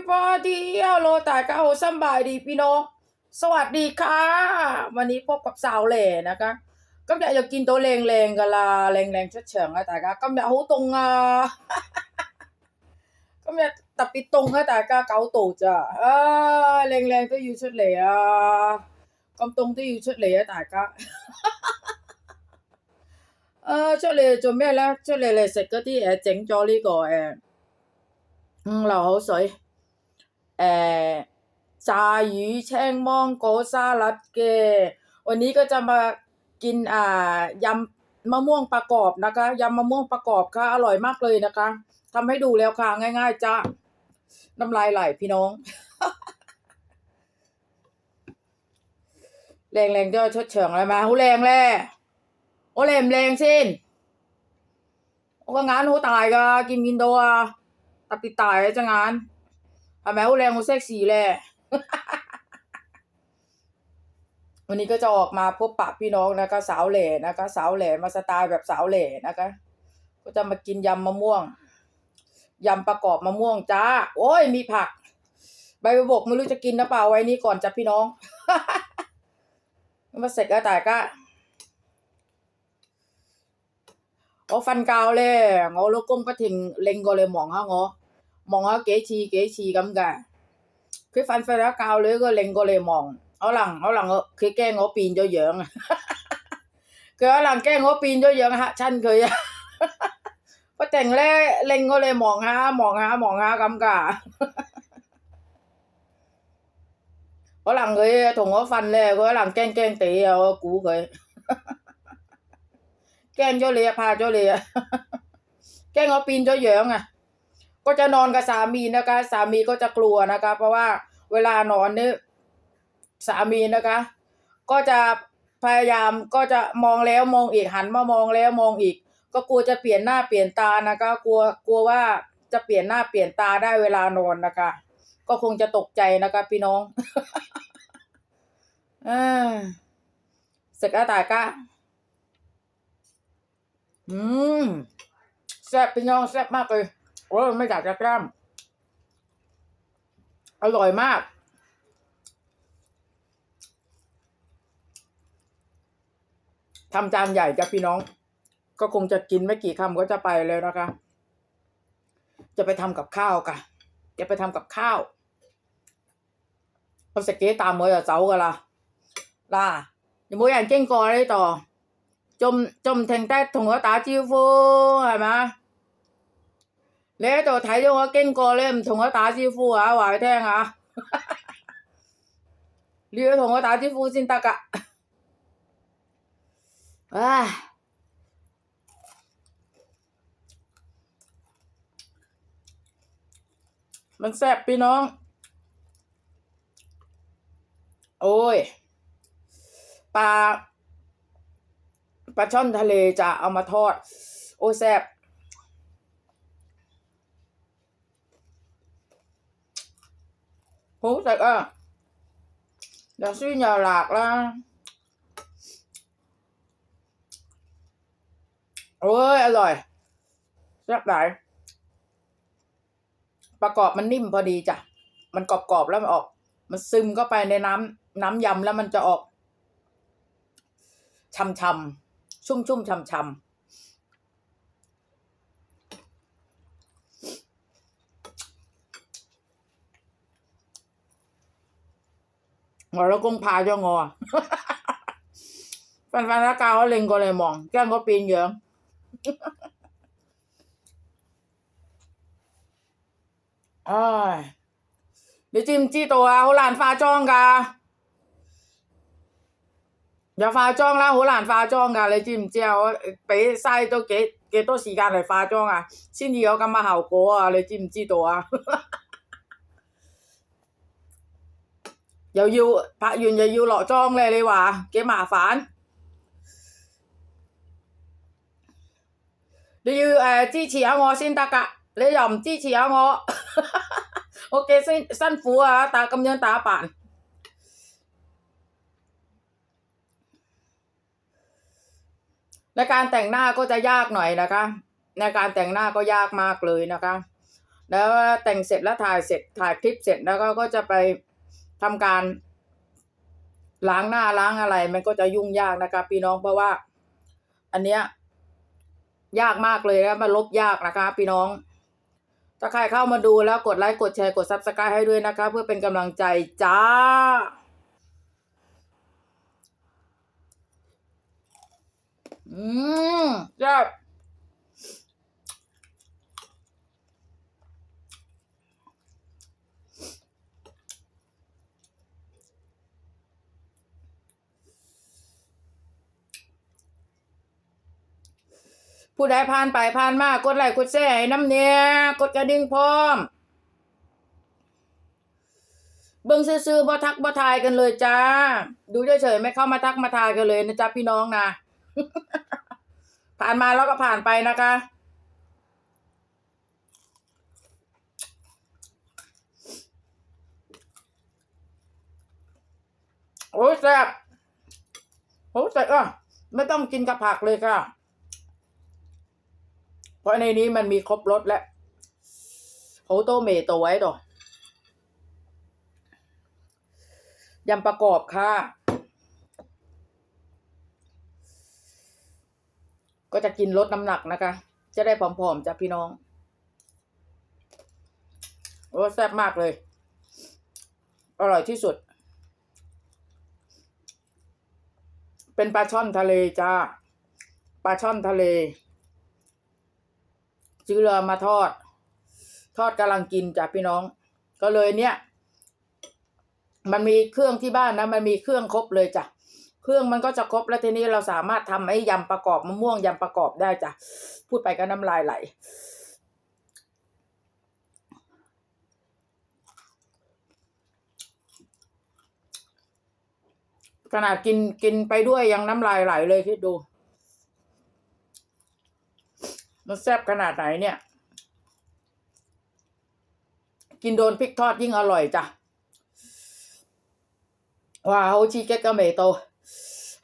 everybody ฮัลโหลตายก็โอสำบายดีพี่น้อง สวัสดีค่ะ วันนี้พบกับสาวเหล่นะคะก็อยากจะกินตัวแรงๆกันละแรงๆเฉิงๆอะแต่ก็ก็อยากหูตรงอ่ะ ก็อยาก特別凍啊！大家搞到咋啊？靚靚都要出嚟啊！咁凍都要出嚟啊！大家啊，出嚟做咩咧？出嚟嚟食嗰啲誒，整咗呢個誒，嗯，流口水 เออชาหยีแช่งมองโกซาลัดเก วันนี้ก็จะมากินอ่ายำมะม่วงประกอบนะคะยำมะม่วงประกอบค่ะอร่อยมากเลยนะคะทำให้ดูแล้วค่ะง่าย ๆจ้าน้ำลายไหลพี่น้อง แรงแรงย่อชดเฉิงอะไรมาหูแรงแล่โอแรงแรงเส้นโอ้ก็งานหูตายก็กินกินตัวตับติดตายจะงาน ทำไม้แรงาเซ็กซี่แหละวันนี้ก็จะออกมาพบปะพี่น้องนะคะสาวแหล่นะคะสาวแหล่มาสไตล์แบบสาวแหล่นะคะ ก็จะมากินยำมะม่วงยำประกอบมะม่วงจ้า โอ้ยมีผัก ใบบะบกไม่รู้จะกินนะเปล่าไว้นี้ก่อนจ้ะพี่น้องมาเสร็จแล้วแต่ก็โอ้ฟันกาวเลยงอลูกก้มก็ถึงเล็งก็เลยมองฮะงอ 望下幾次幾次咁嘅。佢瞓瞓咗覺女個擰過嚟望，可能可能我佢驚我變咗樣啊！佢可能驚我變咗樣嚇親佢啊！不停咧擰過嚟望下望下望下咁㗎。可能佢同我瞓咧，佢可能驚驚地啊！我估佢驚咗你啊，怕咗你啊，驚我變咗樣อ่ะ ก็จะนอนกับสามีนะคะ สามีก็จะกลัวนะคะ เพราะว่าเวลานอนนี่สามีนะคะ ก็จะพยายามก็จะมองแล้วมองอีกหันมามองแล้วมองอีก ก็กลัวจะเปลี่ยนหน้าเปลี่ยนตานะคะ กลัวกลัวว่าจะเปลี่ยนหน้าเปลี่ยนตาได้เวลานอนนะคะ ก็คงจะตกใจนะคะพี่น้องเอสร็จแล้วตาก็อืมแซ่บพี่น้องแซ่บมากเลย โอ้ไม่อยากจะกล้าอร่อยมาก ทำจานใหญ่จ้ะพี่น้อง ก็คงจะกินไม่กี่คำก็จะไปเลยนะคะ จะไปทำกับข้าวกะจะไปทำกับข้าวเขาสเกตตามมือจะเจ้ากันละล่ะอย่ามัวอย่างเก่งกอเลยต่อ จมจมแทงใต้ทงหัวตาจิ้วฟูเห็นไหม 你喺度睇咗我經過你唔同我打招呼啊話佢聽下你要同我打招呼先得噶唉มันแซ่บพี่น้อง โอ้ย ปลา ปลาช่อนทะเลจะเอามาทอด โอ้ยแซ่บ hú thật à là suy nhờ lạc la ôi อร่อยแซ่บหลายประกอบมันนิ่มพอดีจ้ะ มันกรอบๆแล้วมันออก มันซึมเข้าไปในน้ำน้ำยำแล้วมันจะออกช่ำๆชุ่มๆช่ำๆ 我老公怕咗我啊！瞓瞓一覺，我擰過嚟望，驚我變樣。唉，你知唔知道啊？好難化妝噶，有化妝啦，好難化妝噶，你知唔知啊？我俾嘥咗幾幾多時間嚟化妝啊，先至有咁嘅效果啊！你知唔知道啊？ อย่าอยู่พระยืนอย่าอยู่หล่อจ้องเลยเลยว่ะเกมหมาฝานดีอยู่เอ่อจี้เฉียวงอสินตากะเลยหย่อมจี้เฉียวงอโอเคสิ้นสั้นฟัวตากำเนินตาป่านแลการแต่งหน้าก็จะยากหน่อยนะคะ ในการแต่งหน้าก็ยากมากเลยนะคะ แล้วแต่งเสร็จแล้วถ่ายเสร็จถ่ายคลิปเสร็จแล้วก็ก็จะไป ทำการล้างหน้าล้างอะไร มันก็จะยุ่งยากนะคะพี่น้องเพราะว่า อันเนี้ยยากมากเลยแล้วมันลบยากนะคะ พี่น้อง ถ้าใครเข้ามาดูแล้วกดไลค์กดแชร์กดซับสไครต์ให้ด้วยนะคะ เพื่อเป็นกำลังใจจ้า อืมจ้า ผู้ใดผ่านไปผ่านมากดไลค์กดแชร์ให้น้ำเนียกดกระดิ่งพร้อม เบิ่งซื่อๆบ่ทักบ่ทายกันเลยจ้า ดูเฉยๆไม่เข้ามาทักมาทายกันเลยนะจ๊ะพี่น้องนะ ผ่านมาแล้วก็ผ่านไปนะคะโอ้ยแซ่บโอ้ยแซ่บอะไม่ต้องกินกับผักเลยค่ะ เพราะในนี้มันมีครบรสแล้วโฮโตเมโตไว้ต่อยำประกอบค่ะ ก็จะกินลดน้ำหนักนะคะ จะได้ผอมๆจากพี่น้อง โอ้แซ่บมากเลย อร่อยที่สุด เป็นปลาช่อนทะเลจ้า ปลาช่อนทะเล ซื้อเรือมาทอด ทอดกำลังกินจากพี่น้อง ก็เลยเนี่ย มันมีเครื่องที่บ้านนะ มันมีเครื่องครบเลยจ้ะเครื่องมันก็จะครบแล้วทีนี้เราสามารถทำไอ้ยำประกอบมะม่วงยำประกอบได้จ้ะพูดไปก็น้ำลายไหลขนาดกินกินไปด้วยยังน้ำลายไหลเลยคิดดู มันแซ่บขนาดไหนเนี่ย กินโดนพริกทอดยิ่งอร่อยจ้ะว้าวขาชีเก๊กกะเมโต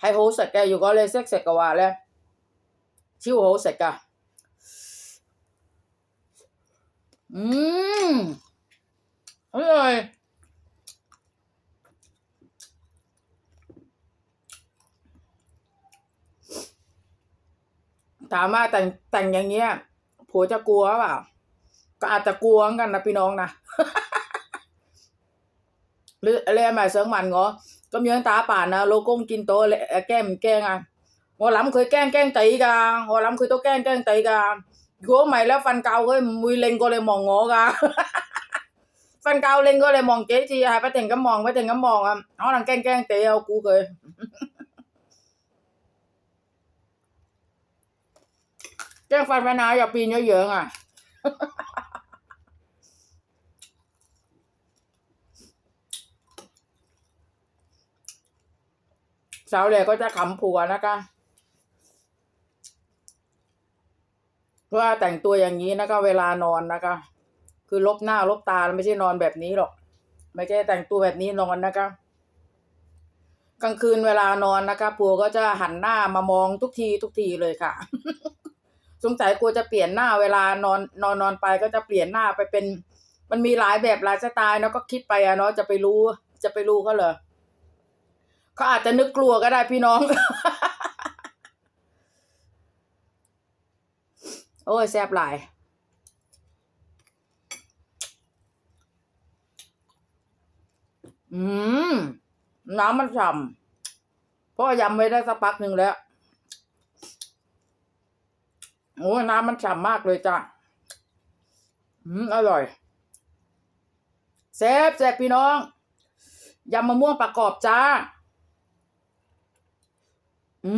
ให้เขาสักอยู่ก็เลยเซ็กเสกกว่าแล้วชิวเขาเกะอืมอร่อย ถามว่าแต่งแต่งอย่างเงี้ยผัวจะกลัวเปล่าก็อาจจะกลัวกันนะพี่น้องนะหรืออะไรหม่ยเสียงมันเหรอก็มีตาป่านนะโลโก้กินโตแก้มแกล้งอะหัวล้ำเคยแกล้งแกล้งตีกันหัวล้ำเคยตัวแกล้งแกล้งตีกันโก้ใหม่แล้วฟันเกาเฮ้ยมุยเล็งก็เลยมองงอกันฟันเกาเล็งก็เลยมองเจ๊ทีหายไปแต่งก็มองไปแต่งก็มองอะเอาหลังแก้งแกล้งเตะเอากูเคย แจ้าฟันพนาอย่าปีนเยอะๆอะสาวเล่ก็จะขำผัวนะคะว่าแต่งตัวอย่างนี้นะคะ เวลานอนนะคะ คือลบหน้าลบตาไม่ใช่นอนแบบนี้หรอก ไม่ใช่แต่งตัวแบบนี้นอนนะคะ กลางคืนเวลานอนนะคะผัวก็จะหันหน้ามามองทุกทีทุกทีเลยค่ะ สงสัยกลัวจะเปลี่ยนหน้าเวลานอนนอนนอนไปก็จะเปลี่ยนหน้าไปเป็น มันมีหลายแบบหลายสไตล์เนาะก็คิดไปอะเนาะจะไปรู้ จะไปรู้เขาเหรอเขาอาจจะนึกกลัวก็ได้พี่น้อง โอ้ยแซ่บหลายอืม น้ำมันฉ่ำเพราะว่ายำไว้ได้สักพักหนึ่งแล้ว โอ้น้ำมันฉ่ำมากเลยจ้ะอืมอร่อยแซ่บแซ่บพี่น้องยำมะม่วงประกอบจ้า อื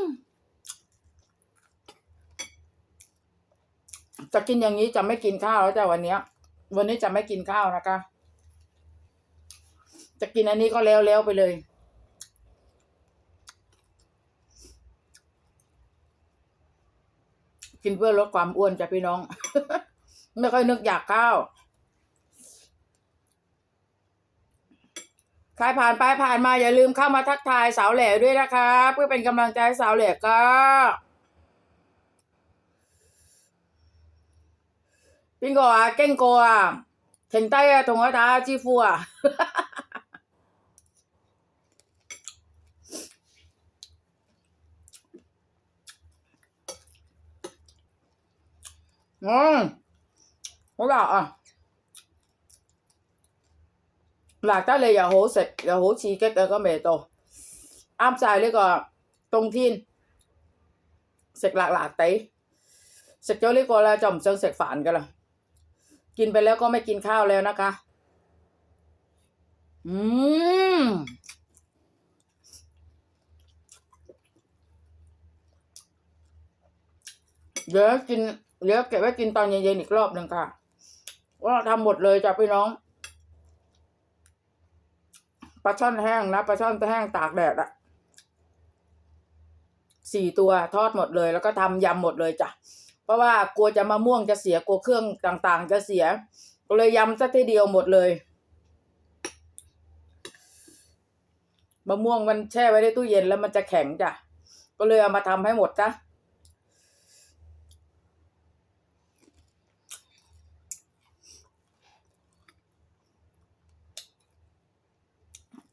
มจะกินอย่างนี้จะไม่กินข้าวแล้วจ้ะวันเนี้ย วันนี้จะไม่กินข้าวนะคะ จะกินอันนี้ก็แล้วแล้วไปเลยินเพื่อลดความอ้วนจ้ะพี่น้อง ไม่ค่อยนึกอยากข้าวใครผ่านไปผ่านมาอย่าลืมเข้ามาทักทายสาวแหล่ด้วยนะครับเพื่อเป็นกำลังใจสาวแหล่ก็ปิ้งก่อเก้งก่อถึงใต้ถงกระทาจีฟัว 啊！嗯，好辣啊！辣得嚟又好食，又好刺激嘅个味道，啱晒呢个冬天食辣辣地。食咗呢个咧就唔想食饭噶啦，กินไปแล้วก็ไม่กินข้าวแล้วนะคะ อืม เดี๋ยวกิน เดี๋ยวเก็บไว้กินตอนเย็นๆอีกรอบหนึ่งค่ะ ว่าทำหมดเลยจ้ะพี่น้องปลาช่อนแห้งนะปลาช่อนแห้งตากแดดอะสี่ตัวทอดหมดเลย แล้วก็ทำยำหมดเลยจ้ะเพราะว่ากลัวจะมะม่วงจะเสียกลัวเครื่องต่างๆ จะเสีย ก็เลยยำซะทีเดียวหมดเลยมะม่วงมันแช่ไว้ในตู้เย็นแล้วมันจะแข็งจ้ะ ก็เลยเอามาทำให้หมดจ้ะ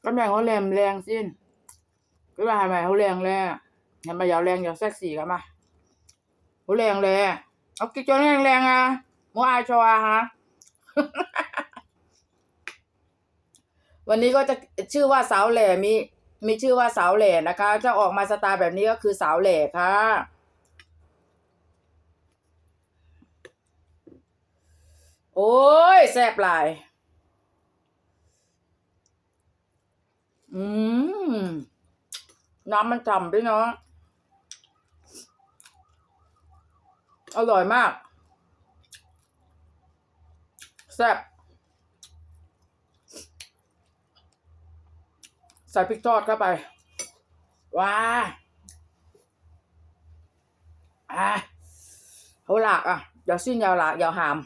ตำแหน่งเขาแรงแรงสิ้นคือว่าทำไมเขาแรงแล้วทำไมยาวแรงยาวแซกสี่กันมาเขาแรงเลยเอากิจวัตรแรงอะโมอาชวฮะวันนี้ก็จะชื่อว่าสาวแหล่มีมีชื่อว่าสาวแหล่นะคะ จะออกมาสไตล์แบบนี้ก็คือสาวแหล่ค่ะโอ้ยแซ่บหลาย อืม น้ำมันฉ่ำด้วยเนาะอร่อยมาก แซ่บใส่พริกทอดเข้าไป ว้าอะเขาหลากอะอย่าสิ้นยาวหลากยาวหาม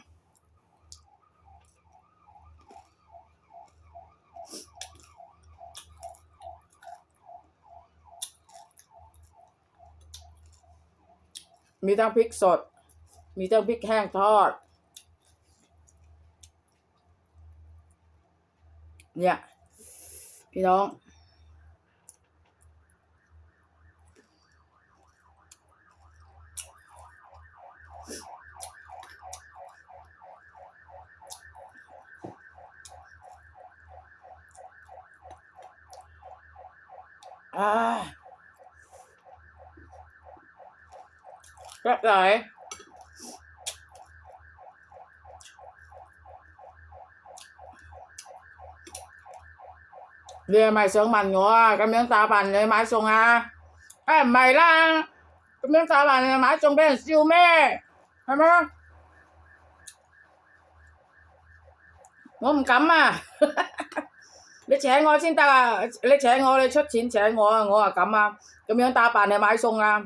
มีทั้งพริกสด มีทั้งพริกแห้งทอด เนี่ย พี่น้อง อ่า แบบไหนLìa mày sướng mặn ngủ cái miếng táo bàn lấy mái xuống à Ê mày là cái miếng táo bàn lấy mái xuống bên siêu mê Thấy không? Ngô cắm à Lấy trẻ ngô xin ta Lấy trẻ ngô lấy xuất chín trẻ ngô ngô à cắm à Cái miếng táo bàn lấy mái xuống à Lấy ôm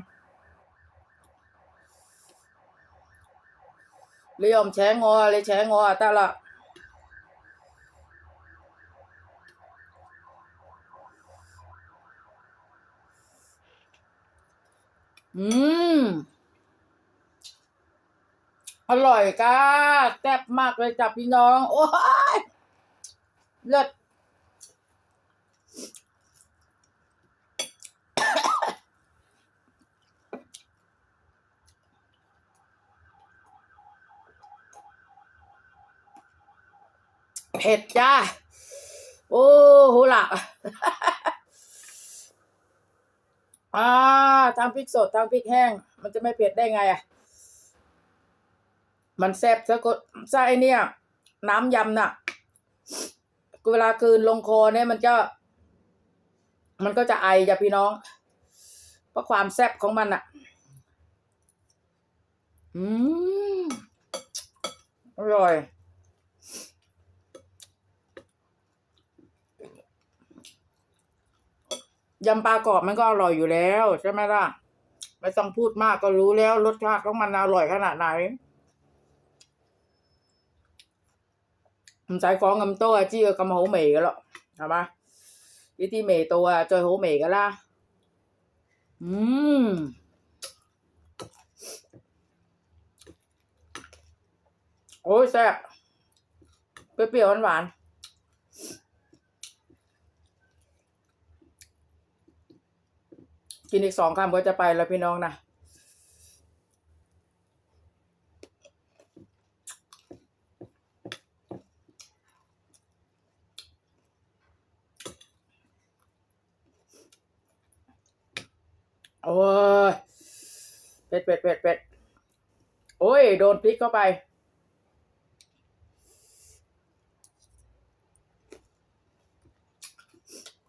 trẻ ngô lấy trẻ ngô à ta là อืมอร่อยก้าแซ่บมากเลยจ้ะพี่น้อง โอ้ยเลิศ เผ็ดจ้า โอ้โหละอ่าทำพริกสดทำพริกแห้ง มันจะไม่เผ็ดได้ไงอะ มันแซ่บซะก็ไส้เนี่ย น้ำยำน่ะ เวลาคืนลงคอเนี่ยมันก็มันก็จะไอจ้ะพี่น้อง เพราะความแซ่บของมันอะอืม อร่อย ยำปลากรอบมันก็อร่อยอยู่แล้วใช่ไหมล่ะ ไม่ต้องพูดมากก็รู้แล้วรสชาติของมันอร่อยขนาดไหน唔使讲咁多啊，知佢咁好味噶咯，系嘛？呢啲味道啊，最好味噶啦。嗯， โอ้ยแซ่บเ กินอีกสองคำก็จะไปแล้วพี่น้องนะโอ้ยเป็ดเป็ดเป็ดเป็ดโอ้ย โดนพริกเข้าไป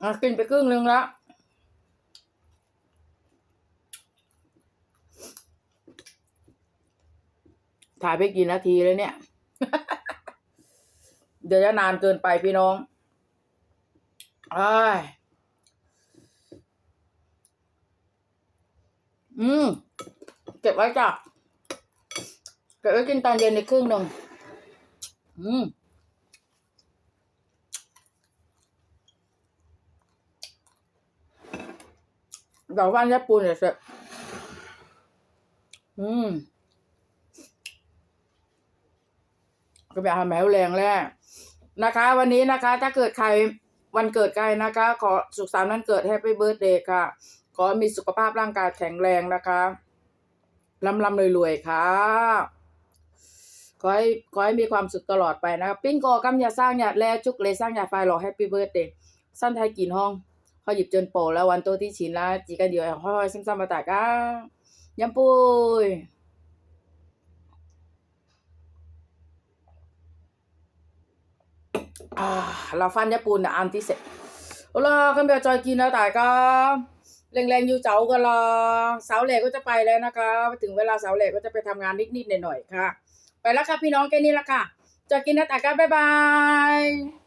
อะกินไปครึ่งนึงแล้ว ถ่ายไปกี่นาทีเลยเนี่ย เดี๋ยวจะนานเกินไปพี่น้องอ้ายอืม เก็บไว้จ้ะ เก็บไว้กินตอนเย็นในครึ่งหนึ่งอืมดอกว่านญี่ปุ่นเนี่ยเสร็จอืม ก็ไปเอาแมวแรงแรกนะคะ วันนี้นะคะ ถ้าเกิดใครวันเกิดใครนะคะ ขอสุขสันต์วันเกิดแฮปปี้เบิร์ดเดย์ค่ะ ขอมีสุขภาพร่างกายแข็งแรงนะคะร่ำร่ำรวยๆค่ะขอให้ขอให้มีความสุขตลอดไปนะคะปิ้งกอกำยาสร้างหยาดแลจุกเลยสร้างหยาไฟหล่อแฮปปี้เบิร์ดเดย์สั้นไทยกินห้องเขาหยิบจนโปแล้ววันโตที่ชินและจีกันเดียวห้อยๆซ้ำๆมาตากาย้ำปุ้ย อ่า เราฟันญี่ปุ่นะอันที่สร็จเอาล่ะกันเบียจอยกินแล้วแต่ก็แรงๆอยู่เจ้ากันล่ะสาวเหล็กก็จะไปแล้วนะคะ ถึงเวลาสาวเหล็กก็จะไปทำงานนิดๆหน่อยๆค่ะ ไปแล้วค่ะพี่น้องแค่นี้ละค่ะจอยกินแล้วแต่ก็บ๊ายบาย